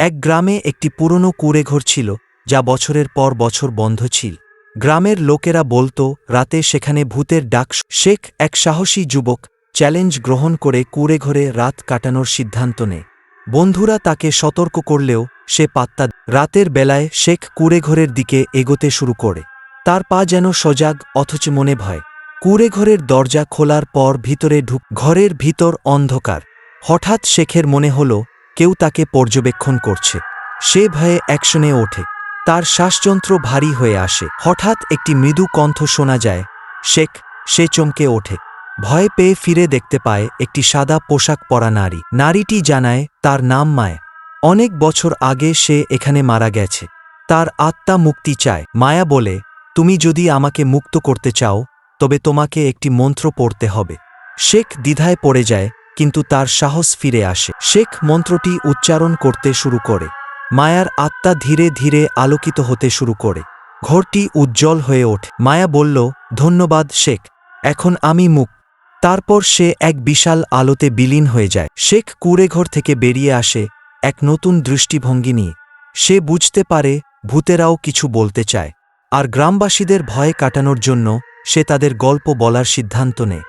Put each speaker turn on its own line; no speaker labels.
এক গ্রামে একটি পুরনো কুঁড়েঘর ছিল, যা বছরের পর বছর বন্ধ ছিল। গ্রামের লোকেরা বলতো, রাতে সেখানে ভূতের ডাক শেখ এক সাহসী যুবক চ্যালেঞ্জ গ্রহণ করে কুঁড়েঘরে রাত কাটানোর সিদ্ধান্ত নেয়। বন্ধুরা তাকে সতর্ক করলেও সে পাত্তা রাতের বেলায় শেখ কুঁড়েঘরের দিকে এগোতে শুরু করে। তার পা যেন সজাগ, অথচ মনে ভয়। কুঁড়েঘরের দরজা খোলার পর ভিতরে ঢুক, ঘরের ভিতর অন্ধকার। হঠাৎ শেখের মনে হল কেউ তাকে পর্যবেক্ষণ করছে। সে ভয়ে অ্যাকশনে ওঠে। তার শ্বাসযন্ত্র ভারী হয়ে আসে। হঠাৎ একটি মৃদু কণ্ঠ শোনা যায়। শেখ, সে চমকে ওঠে। ভয় পেয়ে ফিরে দেখতে পায় একটি সাদা পোশাক পরা নারী। নারীটি জানায়, তার নাম মায়। অনেক বছর আগে সে এখানে মারা গেছে। তার আত্মা মুক্তি চায়। মায়া বলে, তুমি যদি আমাকে মুক্ত করতে চাও, তবে তোমাকে একটি মন্ত্র পড়তে হবে। শেখ দ্বিধায় পড়ে যায়। কিন্তু তার সাহস ফিরে আসে। শেখ মন্ত্রটি উচ্চারণ করতে শুরু করে। মায়ার আত্মা ধীরে ধীরে আলোকিত হতে শুরু করে। ঘরটি উজ্জ্বল হয়ে ওঠে। মায়া বলল, ধন্যবাদ, শেখ। এখন আমি মুখ তারপর সে এক বিশাল আলোতে বিলীন হয়ে যায়। শেখ কুঁড়েঘর থেকে বেরিয়ে আসে এক নতুন দৃষ্টিভঙ্গি নিয়ে। সে বুঝতে পারে ভূতেরাও কিছু বলতে চায়। আর গ্রামবাসীদের ভয় কাটানোর জন্য সে তাদের গল্প বলার সিদ্ধান্ত নেয়।